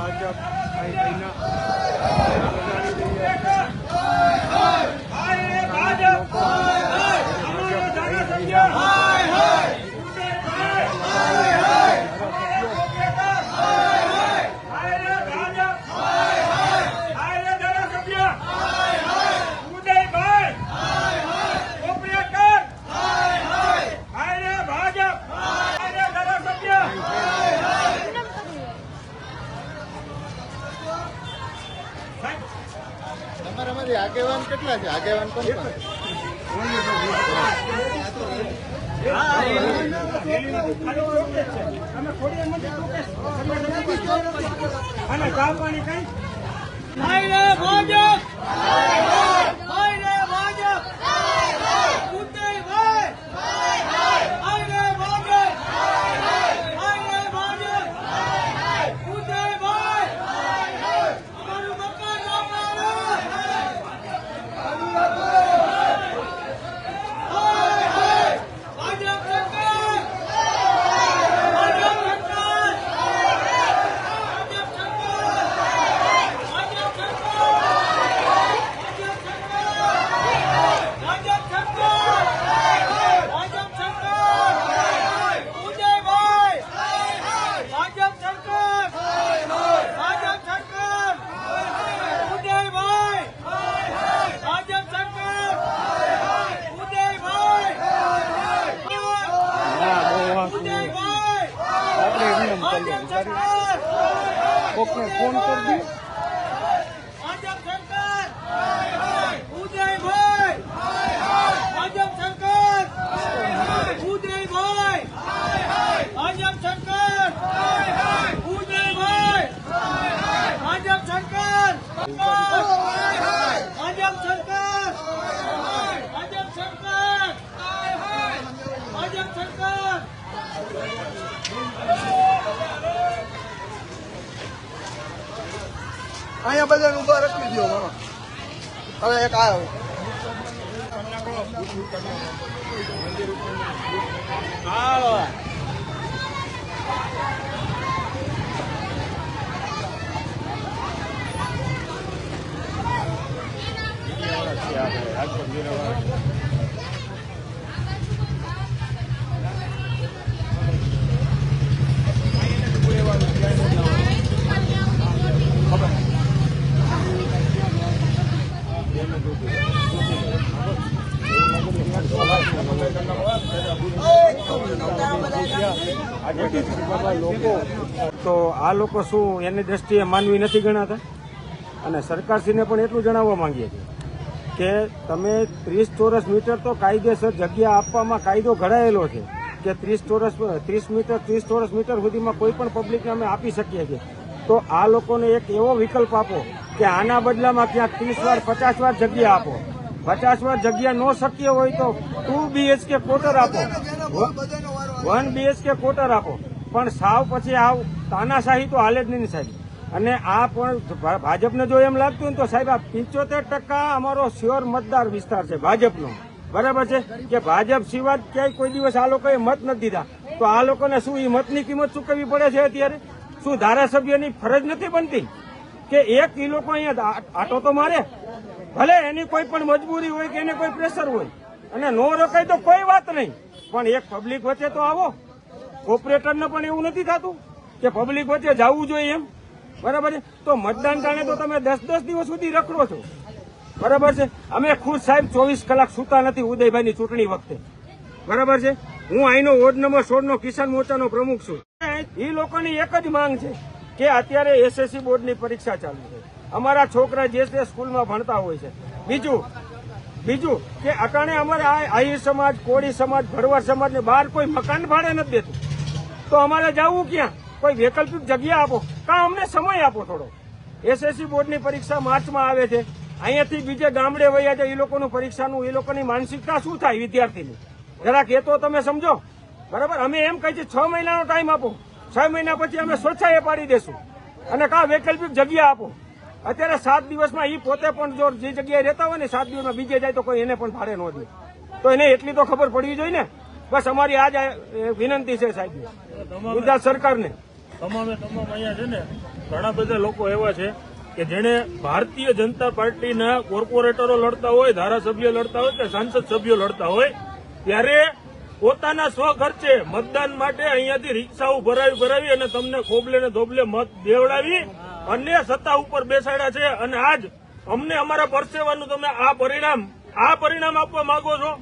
ભાજપ અહીં અહીંના તમારામાંથી આગેવાન કેટલા છે? આગેવાન પણ? અને ચા પાણી કઈ હા ફોન કરી અહીંયા બધાને ઊભા રાખી દો હવે એક આવ્યો લોકો, તો આ લોકો શું એની દ્રષ્ટિએ માનવી નથી ગણાતા? અને સરકારશ્રીને પણ એટલું જણાવવા માંગીએ છીએ કે તમે ત્રીસ ચોરસ મીટર તો કાયદેસર જગ્યા આપવામાં કાયદો ઘડાયેલો છે કે ત્રીસ ચોરસ, ત્રીસ મીટર, ત્રીસ ચોરસ મીટર સુધીમાં કોઈ પણ પબ્લિકને અમે આપી શકીએ છીએ. તો આ લોકોને એક એવો વિકલ્પ આપો કે આના બદલામાં ક્યાંક ત્રીસ વાર, પચાસ વાર જગ્યા આપો. પચાસ વાર જગ્યા ન શક્ય હોય તો ટુ બીએચકે કોટર આપો. વન બીએચકે કોટર આપો. પણ સાવ પછી આવ તાનાશાહી તો હાલે જ નહીં સાહેબ. અને આ પણ ભાજપને જો એમ લાગતું હોય તો સાહેબ આ પિંચોતેર ટકા અમારો શ્યોર મતદાર વિસ્તાર છે ભાજપનો. બરાબર છે? કે ભાજપ સિવાય ક્યાંય કોઈ દિવસ આ લોકોએ મત નથી દીધા. તો આ લોકોને શું એ મતની કિંમત ચૂકવવી પડે છે અત્યારે? શું ધારાસભ્યની ફરજ નથી બનતી? કે એક ઈ લોકો અહીંયા આટો તો મારે ભલે એની કોઈ પણ મજબૂરી હોય કે એને કોઈ પ્રેશર હોય. અને નો રોકાય તો કોઈ વાત નહીં. પણ એક પબ્લિક વચ્ચે તો આવો. ઓપરેટરને પણ એવું નથી થતું કે પબ્લિક વચ્ચે જવું જોઈએ એમ. બરાબર છે? તો મતદાન ટાણે તો તમે દસ દસ દિવસ સુધી રખડો છો. બરાબર છે? અમે ખુદ સાહેબ ચોવીસ કલાક સુતા નથી ઉદયભાઈની ચૂંટણી વખતે. બરાબર છે? હું અહીંનો વોર્ડ નંબર સોળ નો કિસાન મોરચાનો પ્રમુખ છું. એ લોકોની એક જ માંગ છે. કે અત્યારે એસએસસી બોર્ડની પરીક્ષા ચાલુ છે. અમારા છોકરા જે તે સ્કૂલમાં ભણતા હોય છે. બીજું બીજું કે અટાણે અમારે આ આહિર સમાજ, કોળી સમાજ, ભરવાડ સમાજને બહાર કોઈ મકાન ભાડે નથી દેતું. તો અમારે જવું ક્યાં? કોઈ વૈકલ્પિક જગ્યા આપો. કાં અમને સમય આપો થોડો. એસએસસી બોર્ડની પરીક્ષા માર્ચમાં આવે છે. અહીંયાથી બીજે ગામડે વયા જાય એ લોકોનું પરીક્ષાનું, એ લોકોની માનસિકતા શું થાય વિદ્યાર્થીની? જરાક એ તો તમે સમજો. બરાબર? અમે એમ કહીએ છીએ છ મહિનાનો ટાઈમ આપો. છ મહિના પછી અમે સ્વચ્છાએ પાડી દેશું. અને કા વૈકલ્પિક જગ્યા આપો. અત્યારે સાત દિવસમાં એ પોતે પણ જો જે જગ્યાએ રહેતા હોય ને સાત દિવસમાં બીજે જાય તો કોઈ એને પણ ભાડે ન દે. તો એને એટલી તો ખબર પડવી જોઈએ ને? બસ અમારી આજ આ, એ, વિનંતી છે સાહેબ. ગુજરાત સરકારને. તમામે તમામ અહીંયા છે ને ઘણા બધા લોકો એવા છે કે જેને ભારતીય જનતા પાર્ટીના કોર્પોરેટરો લડતા હોય ધારાસભ્યો લડતા હોય કે સાંસદ સભ્યો લડતા હોય ત્યારે પોતાના સ્વખર્ચે મતદાન માટે અહીંયાથી રિક્ષાઓ ભરાવી ભરાવી અને તમને ખોબલે ને ધોબલે મત દેવડાવી અને સત્તા ઉપર બેસાડ્યા છે. અને આજ અમને અમારા પરસેવાનું તમે આ પરિણામ આ પરિણામ આપવા માંગો છો?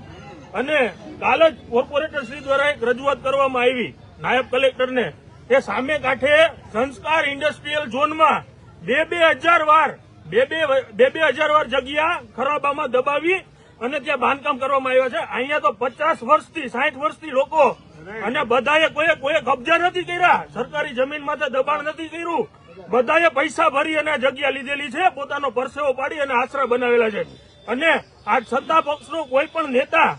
અને કાલે જ કોર્પોરેટર શ્રી દ્વારા એક રજૂઆત કરવામાં આવી. નાયબ કલેક્ટરને. કે સામે કાંઠે સંસ્કાર ઇન્ડસ્ટ્રીયલ ઝોનમાં બે બે હજાર વાર, બે બે બે બે હજાર વાર જગ્યા ખરાબામાં દબાવી અને ત્યાં બાંધકામ કરવામાં આવ્યા છે. અહીંયા તો પચાસ વર્ષથી, સાઠ વર્ષથી લોકો અને બધાએ કોઈ કોઈ કબજા નથી કર્યા. સરકારી જમીન માટે દબાણ નથી કર્યું. બધાએ પૈસા ભરી અને જગ્યા લીધેલી છે. પોતાનો પરસેવો પાડી અને આશરા બનાવેલા છે. અને આ સત્તા પક્ષનો કોઈ પણ નેતા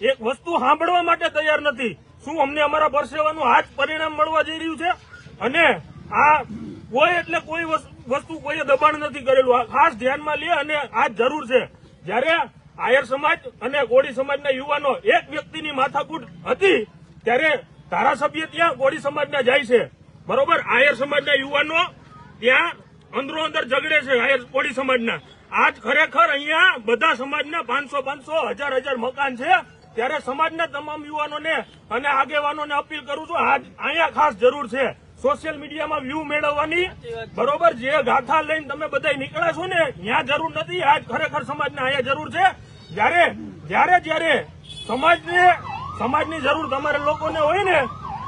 એક વસ્તુ સાંભળવા માટે તૈયાર નથી. શું અમને અમારા પરસેવાનું આ જ પરિણામ મળવા જઈ રહ્યું છે? અને આ કોઈ એટલે કોઈ વસ- વસ્તુ કોઈએ દબાણ નથી કરેલું. આ ખાસ ધ્યાનમાં લે અને આ જરૂર છે. જ્યારે આયર સમાજ અને ગોળી સમાજના યુવાનો એક વ્યક્તિની માથાકૂટ હતી ત્યારે ધારાસભ્ય ત્યાં ગોળી સમાજના જાય છે. બરોબર? આયર સમાજના યુવાનો ત્યાં અંદરો અંદર ઝઘડે છે આયર કોળી સમાજના. આજ ખરેખર અહીંયા બધા સમાજના પાંચસો પાંચસો હજાર હજાર મકાન છે. ત્યારે સમાજના તમામ યુવાનોને અને આગેવાનોને અપીલ કરું છું, આજ અહીંયા ખાસ જરૂર છે. સોશિયલ મીડિયામાં વ્યૂ મેળવવાની. બરોબર, જે ગાથા લઈને તમે બધા નીકળ્યા છો ને ત્યાં જરૂર નથી આજ ખરેખર સમાજને અહીંયા જરૂર છે. જ્યારે જ્યારે જ્યારે સમાજને, સમાજની જરૂર તમારે લોકોને હોય ને,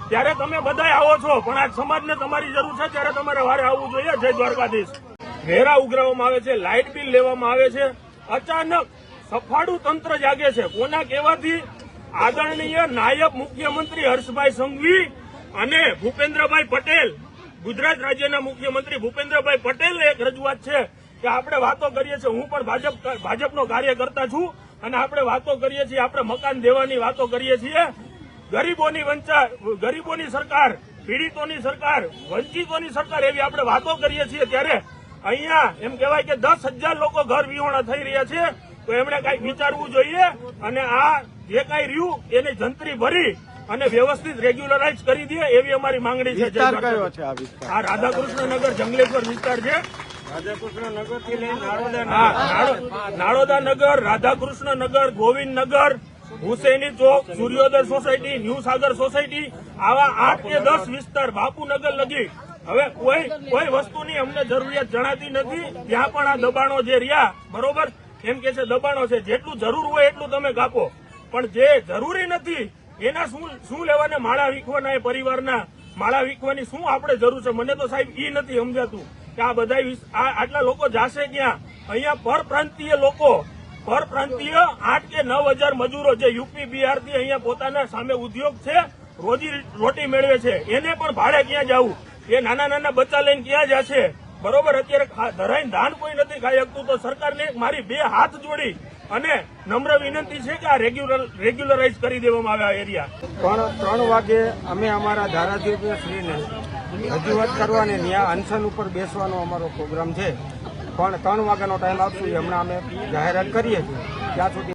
ત્યારે તમે બધા આવો છો. પણ આજ સમાજને તમારી જરૂર છે, ત્યારે તમારે વારે આવવું જોઈએ. જય દ્વારકાધીશ. વેરા ઉઘરાવવામાં આવે છે, લાઇટ બિલ લેવામાં આવે છે. અચાનક સફાળું તંત્ર જાગે છે. કોના કહેવાથી? આદરણીય નાયબ મુખ્યમંત્રી હર્ષભાઈ સંઘવી અને ભૂપેન્દ્રભાઈ પટેલ, ગુજરાત રાજ્યના મુખ્યમંત્રી ભૂપેન્દ્રભાઈ પટેલ એક રજૂઆત છે કે આપણે વાતો કરીએ છીએ, હું પણ ભાજપ ભાજપનો કાર્યકર્તા છું અને આપણે વાતો કરીએ છીએ, આપણે મકાન દેવાની વાતો કરીએ છીએ. ગરીબોની વંચા, ગરીબોની સરકાર, પીડિતોની સરકાર, વંચિતોની સરકાર એવી આપણે વાતો કરીએ છીએ ત્યારે અહીંયા એમ કહેવાય કે દસ હજાર લોકો ઘર વિહોણા થઈ રહ્યા છે. તો એમણે કાંઈક વિચારવું જોઈએ અને આ જે કાંઈ રહ્યું, એને જંત્રી ભરી અને વ્યવસ્થિત રેગ્યુલરાઇઝ કરી દે એવી અમારી માંગણી છે. આ વિસ્તાર? રાધાકૃષ્ણ નગર જંગલેશ્વર વિસ્તાર છે. નાળોદા નગર. રાધાકૃષ્ણ નગર ગોવિંદ નગર હુસૈની ચોક સૂર્યોદય સોસાયટી ન્યુ સાગર સોસાયટી આવા આઠ કે દસ વિસ્તાર બાપુનગર લગી. હવે કોઈ કોઈ વસ્તુની અમને જરૂરિયાત જણાતી નથી. ત્યાં પણ આ દબાણો જે રહ્યા બરોબર? એમ કે છે દબાણો છે. જેટલું જરૂર હોય એટલું તમે કાપો. પણ જે જરૂરી નથી એના શું શું લેવાને માળા વીખવાના એ પરિવારના માળા વીખવાની શું આપણે જરૂર છે? મને તો સાહેબ ઈ નથી સમજાતું કે આ બધા આટલા લોકો જાશે ક્યાં? અહીંયા પરપ્રાંતીય લોકો, પરપ્રાંતીય આઠ કે નવ હજાર મજૂરો જે યુપી, બિહારથી અહીંયા પોતાના સામે ઉદ્યોગ છે, રોજી રોટી મેળવે છે. એને પણ ભાડે ક્યાં જવું? એ નાના નાના બચ્ચા લઈને ક્યાં જશે? બરોબર, અત્યારે ધરાઈને ધાન કોઈ નથી ખાઈ શકતું, તો સરકારને મારી બે હાથ જોડી અને નમ્ર વિનંતી છે કે આ રેગ્યુલર રેગ્યુલરાઇઝ કરી દેવામાં આવે આ એરિયા. પણ ત્રણ વાગે અમે અમારા ધારાસભ્ય શ્રીને રજૂઆત કરવાની ત્યાં અનશન ઉપર બેસવાનો અમારો પ્રોગ્રામ છે. પણ ત્રણ વાગ્યાનો ટાઈમ આપશું, એ હમણાં અમે જાહેરાત કરીએ છીએ. ત્યાં સુધી